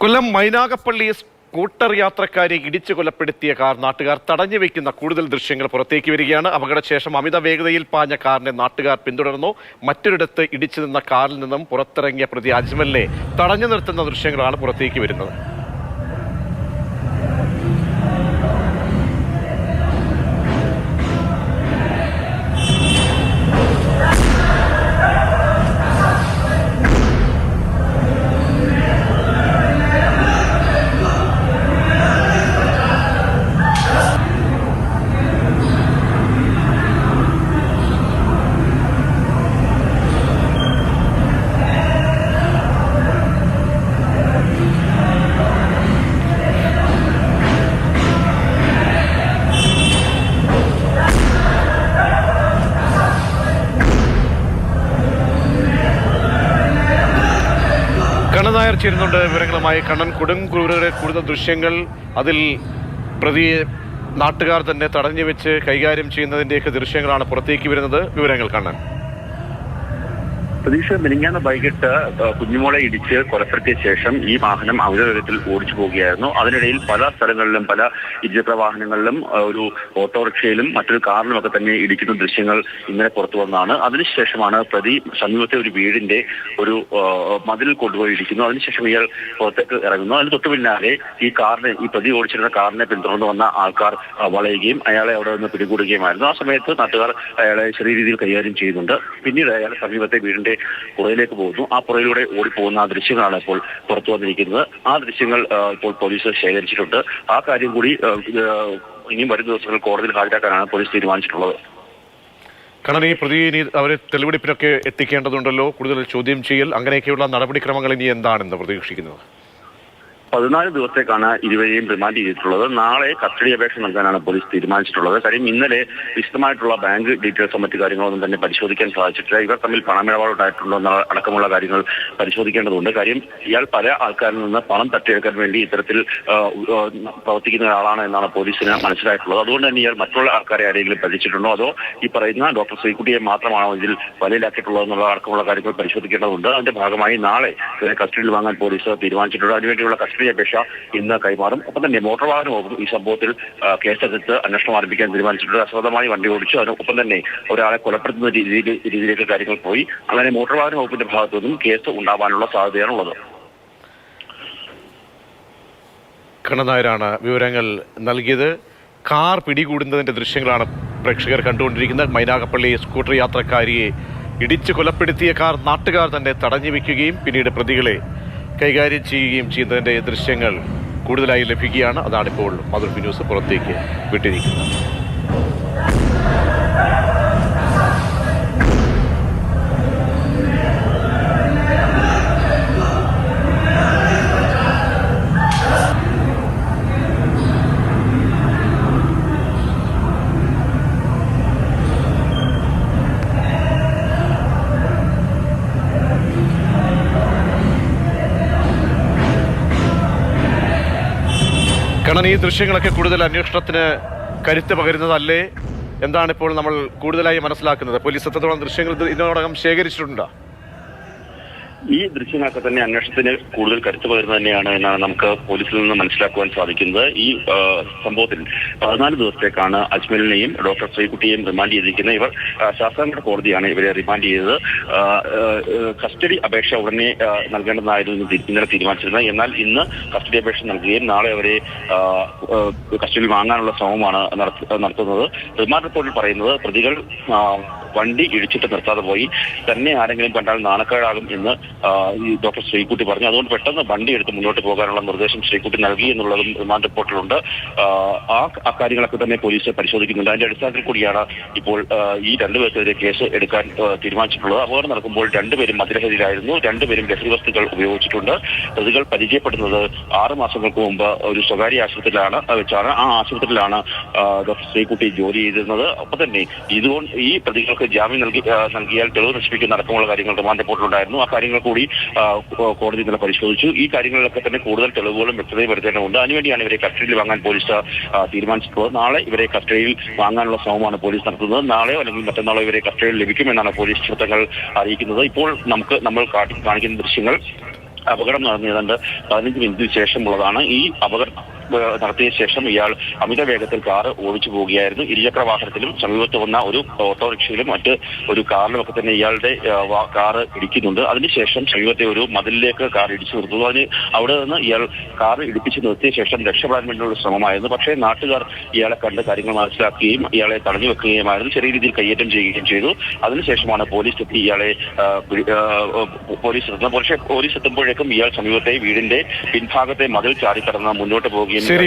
കൊല്ലം Mynagappally scooter യാത്രക്കാരെ ഇടിച്ചു കൊലപ്പെടുത്തിയ കാർ നാട്ടുകാർ തടഞ്ഞു വെക്കുന്ന കൂടുതൽ ദൃശ്യങ്ങൾ പുറത്തേക്ക് വരികയാണ്. അപകടശേഷം അമിത വേഗതയിൽ പാഞ്ഞ കാറിനെ നാട്ടുകാർ പിന്തുടർന്നു. മറ്റൊരിടത്ത് ഇടിച്ചു നിന്ന കാറിൽ നിന്നും പുറത്തിറങ്ങിയ പ്രതി അജ്മലിനെ തടഞ്ഞു നിർത്തുന്ന ദൃശ്യങ്ങളാണ് പുറത്തേക്ക് വരുന്നത്. നായർ ചേരുന്നുണ്ട് വിവരങ്ങളുമായി കണ്ണൻ കൊടുങ്കൂറുകളുടെ കൂടുതൽ ദൃശ്യങ്ങൾ അതിൽ പ്രതിയെ നാട്ടുകാർ തന്നെ തടഞ്ഞു വെച്ച് കൈകാര്യം ചെയ്യുന്നതിന്റെയൊക്കെ ദൃശ്യങ്ങളാണ് പുറത്തേക്ക് വരുന്നത്. വിവരങ്ങൾ കണ്ണൻ. പ്രതീക്ഷ മിനിങ്ങാന്ന് വൈകിട്ട് കുഞ്ഞുമോളെ ഇടിച്ച് കൊലപ്പെടുത്തിയ ശേഷം ഈ വാഹനം അമിതവേഗത്തിൽ ഓടിച്ചു പോവുകയായിരുന്നു അതിനിടയിൽ പല സ്ഥലങ്ങളിലും പല ഇരുചക്ര വാഹനങ്ങളിലും ഒരു ഓട്ടോറിക്ഷയിലും മറ്റൊരു കാറിലും ഒക്കെ തന്നെ ഇടിക്കുന്ന ദൃശ്യങ്ങൾ ഇന്നലെ പുറത്തു വന്നതാണ് അതിനുശേഷമാണ് പ്രതി സമീപത്തെ ഒരു വീടിന്റെ ഒരു മതിൽ കൊണ്ടുപോയി ഇടിക്കുന്നു. അതിനുശേഷം ഇയാൾ പുറത്തേക്ക് ഇറങ്ങുന്നു. അതിന് തൊട്ടു പിന്നാലെ ഈ കാറിനെ ഈ പ്രതി ഓടിച്ചിരുന്ന കാറിനെ പിന്തുടർന്ന് വന്ന ആൾക്കാർ വളയുകയും അയാളെ അവിടെ നിന്ന് പിടികൂടുകയുമായിരുന്നു. ആ സമയത്ത് നാട്ടുകാർ അയാളെ ചെറിയ രീതിയിൽ കൈകാര്യം ചെയ്യുന്നുണ്ട്. പിന്നീട് അയാൾ സമീപത്തെ വീടിന്റെ പുറയിലേക്ക് പോകുന്നു. ആ പുറയിലൂടെ ഓടിപ്പോകുന്ന ആ ദൃശ്യങ്ങളാണ് ഇപ്പോൾ പുറത്തു വന്നിരിക്കുന്നത്. ആ ദൃശ്യങ്ങൾ ഇപ്പോൾ പോലീസ് ശേഖരിച്ചിട്ടുണ്ട്. ആ കാര്യം കൂടി ഇനിയും വരും ദിവസങ്ങളിൽ കോടതിയിൽ ഹാജരാക്കാനാണ് പോലീസ് തീരുമാനിച്ചിട്ടുള്ളത്. കാരണം ഈ പ്രതി ഇനി അവരെ തെളിവെടുപ്പിനൊക്കെ എത്തിക്കേണ്ടതുണ്ടല്ലോ. കൂടുതൽ ചോദ്യം ചെയ്യൽ അങ്ങനെയൊക്കെയുള്ള നടപടിക്രമങ്ങൾ ഇനി എന്താണെന്ന് പ്രതീക്ഷിക്കുന്നത്? പതിനാല് ദിവസത്തേക്കാണ് ഇരുവരെയും റിമാൻഡ് ചെയ്തിട്ടുള്ളത്. നാളെ കസ്റ്റഡി അപേക്ഷ നൽകാനാണ് പോലീസ് തീരുമാനിച്ചിട്ടുള്ളത്. കാര്യം ഇന്നലെ വിശദമായിട്ടുള്ള ബാങ്ക് ഡീറ്റെയിൽസോ മറ്റു കാര്യങ്ങളൊന്നും തന്നെ പരിശോധിക്കാൻ സാധിച്ചിട്ടില്ല. ഇവർ തമ്മിൽ പണമിടപാടുണ്ടായിട്ടുണ്ടോ എന്ന അടക്കമുള്ള കാര്യങ്ങൾ പരിശോധിക്കേണ്ടതുണ്ട്. കാര്യം ഇയാൾ പല ആൾക്കാരിൽ നിന്ന് പണം തട്ടിയെടുക്കാൻ വേണ്ടി ഇത്തരത്തിൽ പ്രവർത്തിക്കുന്ന ഒരാളാണ് എന്നാണ് പോലീസിന് മനസ്സിലായിട്ടുള്ളത്. അതുകൊണ്ട് തന്നെ ഇയാൾ മറ്റുള്ള ആൾക്കാരെ ആരെങ്കിലും പറ്റിച്ചിട്ടുണ്ടോ അതോ ഈ പറയുന്ന ഡോക്ടർ ശ്രീകുട്ടിയെ മാത്രമാണോ ഇതിൽ വലയിലാക്കിയിട്ടുള്ളത് എന്നുള്ള അടക്കമുള്ള കാര്യങ്ങൾ പരിശോധിക്കേണ്ടതുണ്ട്. അതിന്റെ ഭാഗമായി നാളെ കസ്റ്റഡിയിൽ വാങ്ങാൻ പോലീസ് തീരുമാനിച്ചിട്ടുണ്ട്. അതിനുവേണ്ടിയുള്ള അപേക്ഷ ഇന്ന് കൈമാറും. ഒപ്പം തന്നെ മോട്ടോർ വാഹന വകുപ്പ് ഈ സംഭവത്തിൽ കേസെടുത്ത് അന്വേഷണം ആരംഭിക്കാൻ തീരുമാനിച്ചിട്ടുണ്ട്. അശ്രദ്ധമായി വണ്ടി ഓടിച്ചു. അതിനൊപ്പം തന്നെ ഒരാളെ കൊലപ്പെടുത്തുന്ന രീതിയിൽ രീതിയിലേക്ക് കാര്യങ്ങൾ പോയി. അങ്ങനെ മോട്ടോർ വാഹന വകുപ്പിന്റെ ഭാഗത്തു നിന്നും കേസ് ഉണ്ടാവാനുള്ള സാധ്യതയാണുള്ളത്. കണ്ണൻ നായരാണ് വിവരങ്ങൾ നൽകിയത്. കാർ പിടികൂടുന്നതിന്റെ ദൃശ്യങ്ങളാണ് പ്രേക്ഷകർ കണ്ടുകൊണ്ടിരിക്കുന്നത്. മൈനാകപ്പള്ളി സ്കൂട്ടർ യാത്രക്കാരിയെ ഇടിച്ചു കൊലപ്പെടുത്തിയ കാർ നാട്ടുകാർ തന്നെ തടഞ്ഞു വയ്ക്കുകയും പിന്നീട് പ്രതികളെ കൈകാര്യം ചെയ്യുകയും ചെയ്യുന്നതിന്റെ ദൃശ്യങ്ങൾ കൂടുതലായി ലഭിക്കുകയാണ്. അതാണിപ്പോൾ മധുർ ന്യൂസ് പുറത്തേക്ക് വിട്ടിരിക്കുന്നത്. കണ്ണൻ ഈ ദൃശ്യങ്ങളൊക്കെ കൂടുതൽ അന്വേഷണത്തിന് കരുത്ത് പകരുന്നതല്ലേ? എന്താണ് ഇപ്പോൾ നമ്മൾ കൂടുതലായി മനസ്സിലാക്കുന്നത്? പോലീസ് എത്രത്തോളം ദൃശ്യങ്ങൾ ഇത് ഇതിനോടകം ശേഖരിച്ചിട്ടുണ്ടോ? ഈ ദൃശ്യങ്ങളൊക്കെ തന്നെ അന്വേഷണത്തിന് കൂടുതൽ കരുത്തു പകരുന്നത് തന്നെയാണ് എന്നാണ് നമുക്ക് പോലീസിൽ നിന്ന് മനസ്സിലാക്കുവാൻ സാധിക്കുന്നത്. ഈ സംഭവത്തിൽ പതിനാല് ദിവസത്തേക്കാണ് അജ്മലിനെയും ഡോക്ടർ ശ്രീകുട്ടിയെയും റിമാൻഡ് ചെയ്തിരിക്കുന്നത് ഇവർ ആ, കോടതിയാണ് ഇവരെ റിമാൻഡ് ചെയ്തത്. കസ്റ്റഡി അപേക്ഷ ഉടനെ നൽകേണ്ടതായിരുന്നു ഇന്നലെ തീരുമാനിച്ചിരുന്നത്. എന്നാൽ ഇന്ന് കസ്റ്റഡി അപേക്ഷ നൽകുകയും നാളെ അവരെ കസ്റ്റഡിയിൽ വാങ്ങാനുള്ള ശ്രമമാണ് നടത്ത- നടത്തുന്നത്. റിമാൻഡ് റിപ്പോർട്ടിൽ പറയുന്നത് പ്രതികൾ വണ്ടി ഇടിച്ചിട്ട് നിർത്താതെ പോയി. തന്നെ ആരെങ്കിലും കണ്ടാൽ നാണക്കേടാകും എന്ന് ഈ ഡോക്ടർ ശ്രീകുട്ടി പറഞ്ഞു. അതുകൊണ്ട് പെട്ടെന്ന് വണ്ടി എടുത്ത് മുന്നോട്ട് പോകാനുള്ള നിർദ്ദേശം ശ്രീകുട്ടി നൽകി എന്നുള്ളതും റിമാൻഡ് റിപ്പോർട്ടിലുണ്ട്. ആ, അക്കാര്യങ്ങളൊക്കെ തന്നെ പോലീസ് പരിശോധിക്കുന്നുണ്ട്. അതിന്റെ അടിസ്ഥാനത്തിൽ കൂടിയാണ് ഇപ്പോൾ ഈ രണ്ടുപേർക്കെതിരെ കേസ് എടുക്കാൻ തീരുമാനിച്ചിട്ടുള്ളത്. അപകടം നടക്കുമ്പോൾ രണ്ടുപേരും മദ്യലഹരിയിലായിരുന്നു രണ്ടുപേരും ലഹരി വസ്തുക്കൾ ഉപയോഗിച്ചിട്ടുണ്ട്. പ്രതികൾ പരിചയപ്പെടുന്നത് ആറ് മാസങ്ങൾക്ക് മുമ്പ് ഒരു സ്വകാര്യ ആശുപത്രിയിലാണ് വെച്ചാണ്. ആ ആശുപത്രിയിലാണ് ഡോക്ടർ ശ്രീകുട്ടി ജോലി ചെയ്തിരുന്നത്. ഒപ്പം തന്നെ ഇതുകൊണ്ട് ഈ പ്രതികൾക്ക് ജാമ്യം നൽകി നൽകിയാൽ തെളിവ് നശിപ്പിക്കുന്ന അടക്കമുള്ള കാര്യങ്ങൾ റിമാൻഡ് റിപ്പോർട്ടിലുണ്ടായിരുന്നു. ആ കാര്യങ്ങൾ കൂടി ആ, കോ- കോടതി ഇന്നലെ പരിശോധിച്ചു. ഈ കാര്യങ്ങളിലൊക്കെ തന്നെ കൂടുതൽ തെളിവുകളും വ്യക്തതയും വരുത്തേണ്ടതുണ്ട്. അതിനുവേണ്ടിയാണ് ഇവരെ കസ്റ്റഡിയിൽ വാങ്ങാൻ പോലീസ് തീരുമാനിച്ചിട്ടുള്ളത്. നാളെ ഇവരെ കസ്റ്റഡിയിൽ വാങ്ങാനുള്ള ശ്രമമാണ് പോലീസ് നടത്തുന്നത്. നാളെയോ അല്ലെങ്കിൽ മറ്റന്നാളോ ഇവരെ കസ്റ്റഡിയിൽ ലഭിക്കുമെന്നാണ് പോലീസ് വൃത്തങ്ങൾ അറിയിക്കുന്നത്. ഇപ്പോൾ നമുക്ക് നമ്മൾ കാണിക്കുന്ന ദൃശ്യങ്ങൾ അപകടം നടന്നു ഏതാണ്ട് പതിനഞ്ച് മിനിറ്റിന് ശേഷമുള്ളതാണ്. ഈ അപകടം നടത്തിയ ശേഷം ഇയാൾ അമിത വേഗത്തിൽ കാർ ഓടിച്ചു പോവുകയായിരുന്നു. ഇരുചക്ര വാഹനത്തിലും സമീപത്ത് വന്ന ഒരു ഓട്ടോറിക്ഷയിലും മറ്റ് ഒരു കാറിലും ഒക്കെ തന്നെ ഇയാളുടെ കാർ ഇടിക്കുന്നുണ്ട്. അതിനുശേഷം സമീപത്തെ ഒരു മതിലിലേക്ക് കാർ ഇടിച്ചു നിർത്തുന്നു. അതിന് അവിടെ നിന്ന് ഇയാൾ കാർ ഇടിപ്പിച്ച് നിർത്തിയ ശേഷം രക്ഷപ്പെടാൻ വേണ്ടിയുള്ള ശ്രമമായിരുന്നു. പക്ഷേ നാട്ടുകാർ ഇയാളെ കണ്ട് കാര്യങ്ങൾ മനസ്സിലാക്കുകയും ഇയാളെ തടഞ്ഞു വെക്കുകയുമായിരുന്നു. ചെറിയ രീതിയിൽ കയ്യേറ്റം ചെയ്യുകയും ചെയ്തു. അതിനുശേഷമാണ് പോലീസ് എത്തി ഇയാളെ പോലീസ് എത്തുന്നത്. പക്ഷേ പോലീസ് എത്തുമ്പോഴേക്കും ഇയാൾ സമീപത്തെ വീടിന്റെ പിൻഭാഗത്തെ മതിൽ ചാടിക്കടന്ന് മുന്നോട്ട് പോവുകയും Seri